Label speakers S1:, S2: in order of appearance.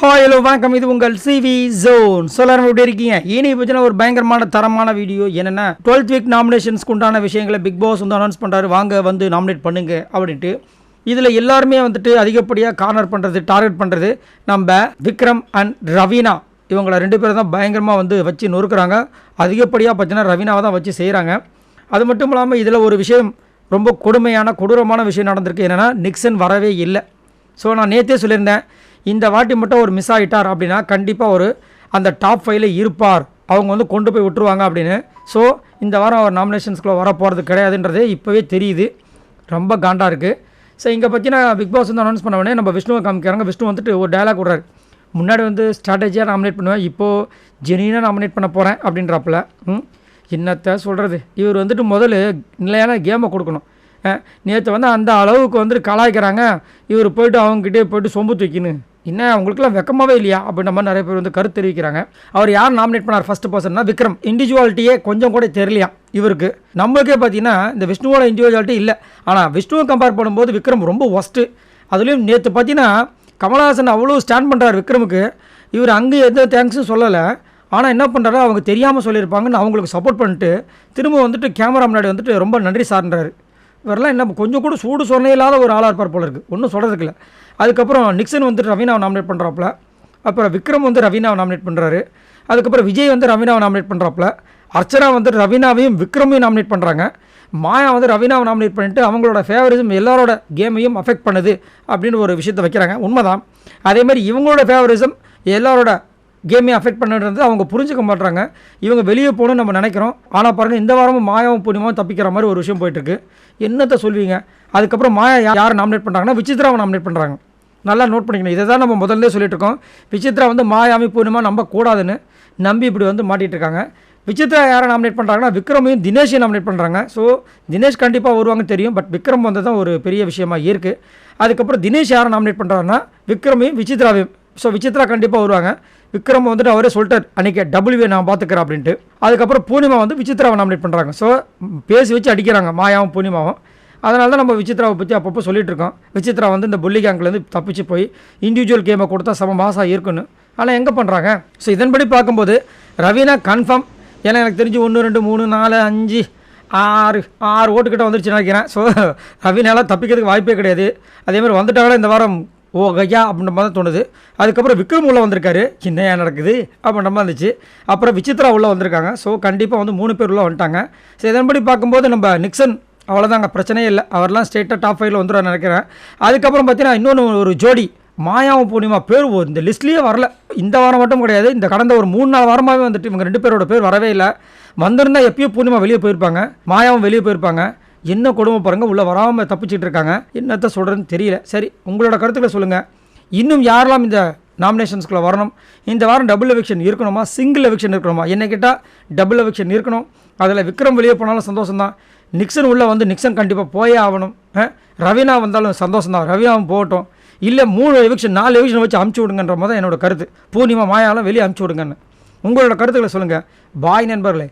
S1: Hi hello வணக்கம். இது உங்கள் சிவி ஜோன் சொல்லாரம் எப்படி இருக்கீங்க? இனி பற்றின ஒரு பயங்கரமான தரமான வீடியோ என்னென்னா டுவெல்த் வீக் நாமினேஷன்ஸ்க்கு உண்டான விஷயங்களை பிக் பாஸ் வந்து அனௌன்ஸ் பண்ணுறாரு வாங்க வந்து நாமினேட் பண்ணுங்க அப்படின்ட்டு. இதில் எல்லாருமே வந்துட்டு அதிகப்படியாக கார்னர் பண்ணுறது டார்கெட் பண்ணுறது நம்ம விக்ரம் அண்ட் ரவீனா. இவங்களை ரெண்டு பேரும் தான் பயங்கரமாக வந்து வச்சு நொறுக்குறாங்க. அதிகப்படியாக பார்த்தீங்கன்னா ரவீனாவை தான் வச்சு செய்கிறாங்க அது மட்டும் இல்லாமல் இதில் ஒரு விஷயம் ரொம்ப கொடுமையான கொடூரமான விஷயம் நடந்திருக்கு. என்னென்னா நிக்சன் வரவே இல்லை. ஸோ நான் நேற்றே சொல்லியிருந்தேன். இந்த வாட்டி மட்டும் ஒரு மிஸ் ஆகிட்டார் அப்படின்னா கண்டிப்பாக ஒரு அந்த டாப் ஃபைவ்ல இருப்பார். அவங்க வந்து கொண்டு போய் விட்டுருவாங்க அப்படின்னு. ஸோ இந்த வாரம் அவர் நாமினேஷன்ஸ்குள்ளே வர போகிறது கிடையாதுன்றது இப்போவே தெரியுது. ரொம்ப காண்டாக இருக்குது ஸோ இங்கே பற்றி நான் பிக் பாஸ் வந்து அனௌன்ஸ் பண்ண உடனே நம்ம விஷ்ணுவை காமிக்கிறாங்க. விஷ்ணு வந்துட்டு ஒரு டயலாக் விட்றாரு. முன்னாடி வந்து ஸ்ட்ராட்டஜியாக நாமினேட் பண்ணுவேன் இப்போது ஜெனியூனாக நாமினேட் பண்ண போகிறேன் அப்படின்றப்பல. ம்? என்னத்தை சொல்கிறது இவர் வந்துட்டு முதல்ல நிலையான கேமை கொடுக்கணும். நேற்று வந்து அந்த அளவுக்கு வந்துட்டு கலாய்க்கிறாங்க. இவர் போயிட்டு அவங்ககிட்டே போய்ட்டு சொம்பு தூக்கின்னு. என்ன அவங்களுக்குலாம் வெக்கமாகவே இல்லையா? அப்படின்ற மாதிரி நிறைய பேர் வந்து கருத்து தெரிவிக்கிறாங்க. அவர் யார் நாமினேட் பண்ணார் ஃபர்ஸ்ட் பர்சன்னா விக்ரம். இண்டிவிஜுவாலிட்டியே கொஞ்சம் கூட தெரியலையா இவருக்கு? நம்மளுக்கே பார்த்தீங்கன்னா இந்த விஷ்ணுவோட இண்டிவிஜுவாலிட்டி இல்லை. ஆனால் விஷ்ணுவை கம்பேர் பண்ணும்போது விக்ரம் ரொம்ப ஒஸ்ட்டு அதுலேயும் நேற்று பார்த்தீங்கன்னா கமலஹாசன் அவ்வளோ ஸ்டாண்ட் பண்ணுறாரு விக்ரமுக்கு. இவர் அங்கே எந்த தேங்க்ஸும் சொல்லலை. ஆனால் என்ன பண்ணுறாரு அவங்க தெரியாமல் சொல்லியிருப்பாங்கன்னு அவங்களுக்கு சப்போர்ட் பண்ணிட்டு திரும்ப வந்துட்டு கேமரா முன்னாடி வந்துட்டு ரொம்ப நன்றி சார்ன்றாரு. இவரெல்லாம் என்ன கொஞ்சம் கூட சூடு சொன்னே இல்லாத ஒரு ஆளாக இருப்பார் போல இருக்குது ஒன்றும் சொல்கிறதுக்கு இல்லை அதுக்கப்புறம் நிக்சன் வந்துட்டு ரவீனாவை நாமினேட் பண்ணுறாப்புல அப்புறம் விக்ரம் வந்து ரவீனாவை நாமினேட் பண்ணுறாரு அதுக்கப்புறம் விஜய் வந்து ரவீனாவை நாமினேட் பண்ணுறாப்புல அர்ச்சனா வந்து ரவீனாவையும் விக்ரமையும் நாமினேட் பண்ணுறாங்க மாயா வந்து ரவீனாவை நாமினேட் பண்ணிட்டு அவங்களோட ஃபேவரிசம் எல்லாரோட கேமையும் அஃபெக்ட் பண்ணுது அப்படின்னு ஒரு விஷயத்தை வைக்கிறாங்க. உண்மைதான். அதேமாதிரி இவங்களோட ஃபேவரிசம் எல்லாரோட கேமே அஃபெக்ட் பண்ணுறது அவங்க புரிஞ்சுக்க மாட்றாங்க. இவங்க வெளியே போகணும்னு நம்ம நினைக்கிறோம். ஆனால் பாருங்கள் இந்த வாரமும் மாயாவும் புண்ணியமாவும் தப்பிக்கிற மாதிரி ஒரு விஷயம் போயிட்டுருக்கு. என்னத்தை சொல்வீங்க? அதுக்கப்புறம் மாயா யார் நாமினேட் பண்ணுறாங்கன்னா விசித்ராவை நாமினேட் பண்ணுறாங்க நல்லா நோட் பண்ணிக்கணும். இதை தான் நம்ம முதல்ல சொல்லிட்டு இருக்கோம். விசித்ரா வந்து மாயாமி பூர்ணிமா நம்பக்கூடாதுன்னு நம்பி இப்படி வந்து மாட்டிட்டு இருக்காங்க. விசித்ரா யாரை நாமினேட் பண்ணுறாங்கன்னா விக்ரமையும் தினேஷையும் நாமினேட் பண்ணுறாங்க ஸோ தினேஷ் கண்டிப்பாக வருவாங்க தெரியும். பட் விக்ரம் வந்து தான் ஒரு பெரிய விஷயமா இருக்குது அதுக்கப்புறம் தினேஷ் யாரை நாமினேட் பண்ணுறாருன்னா விக்ரமையும் விசித்ராவையும். ஸோ விசித்ரா கண்டிப்பாக வருவாங்க. விக்ரம் வந்துட்டு அவரே சொல்லிட்டார் அன்றைக்கி டபுள்யூ நான் பார்த்துக்கிறேன் அப்படின்ட்டு. அதுக்கப்புறம் பூர்ணிமா வந்து விசித்ராவை நாமினேட் பண்ணுறாங்க ஸோ பேசி வச்சு அடிக்கிறாங்க மாயாவும் பூர்ணிமாவும். அதனால தான் நம்ம விசித்ராவை பற்றி அப்பப்போ சொல்லிட்டு இருக்கோம். விசித்ரா வந்து இந்த புள்ளி கேங்க்லேருந்து தப்பிச்சு போய் இண்டிவிஜுவல் கேமை கொடுத்தா சம மாசாக இருக்குன்னு. ஆனால் எங்கே பண்ணுறாங்க ஸோ இதன்படி பார்க்கும்போது ரவீனா கன்ஃபார்ம் ஏன்னா எனக்கு தெரிஞ்சு ஒன்று ரெண்டு மூணு நாலு அஞ்சு ஆறு ஆறு ஓட்டுக்கிட்ட வந்துருச்சு நினைக்கிறேன். ஸோ ரவீனாலாம் தப்பிக்கிறதுக்கு வாய்ப்பே கிடையாது. அதேமாதிரி வந்துட்டாங்கன்னா இந்த வாரம் ஓ கையா அப்படின்ற மாதிரி தான் தோணுது. அதுக்கப்புறம் விக்ரம் உள்ளே வந்திருக்காரு. சின்னையாக நடக்குது? அப்படின்ற மாதிரி இருந்துச்சு. அப்புறம் விசித்ரா உள்ளே வந்திருக்காங்க. ஸோ கண்டிப்பாக வந்து மூணு பேர் உள்ளே வந்துட்டாங்க. ஸோ இதன்படி பார்க்கும்போது நம்ம நிக்சன் அவ்வளோதாங்க பிரச்சனையே இல்லை. அவர்லாம் ஸ்டேட்டாக டாப் ஃபைவ்ல வந்துடும் நினைக்கிறேன். அதுக்கப்புறம் பார்த்தீங்கன்னா இன்னொன்று ஒரு ஜோடி மாயாவும் பூர்ணிமா பேர் இந்த லிஸ்ட்லேயே வரல. இந்த வாரம் மட்டும் கிடையாது. இந்த கடந்த ஒரு மூணு நாலு வாரமாகவே வந்துட்டு இவங்க ரெண்டு பேரோட பேர் வரவே இல்லை. வந்திருந்தா எப்பயும் பூர்ணிமா வெளியே போயிருப்பாங்க. மாயாவும் வெளியே போயிருப்பாங்க. என்ன கொடுமை பாருங்கள் உள்ளே வராமல் தப்பிச்சிட்டு இருக்காங்க. என்னத்த சொல்கிறதுன்னு தெரியல. சரி உங்களோட கருத்துக்களை சொல்லுங்கள் இன்னும் யாரெல்லாம் இந்த நாமினேஷன்ஸ்குள்ளே வரணும்? இந்த வாரம் டபுள் எவிக்ஷன் இருக்கணுமா? சிங்கிள் எவிக்ஷன் இருக்கணுமா? என்ன கேட்டால் டபுள் எவிக்ஷன் இருக்கணும். அதில் விக்ரம் வெளியே போனாலும் சந்தோஷம் தான் நிக்சன் உள்ளே வந்து நிக்சன் கண்டிப்பாக போயே ஆகணும். அஹ், ரவீனா வந்தாலும் சந்தோஷம் தான் ரவீனாவும் போகட்டும். இல்லை மூணு எவிக்ஷன் நாலு எவிக்ஷன் வச்சு அமுச்சு விடுங்கன்ற மாதிரி தான் என்னோட கருத்து. பூர்ணிமா மாயாலாம் வெளியே அமுச்சு விடுங்கன்னு. உங்களோட கருத்துக்களை சொல்லுங்கள் பாய் நண்பர்களே.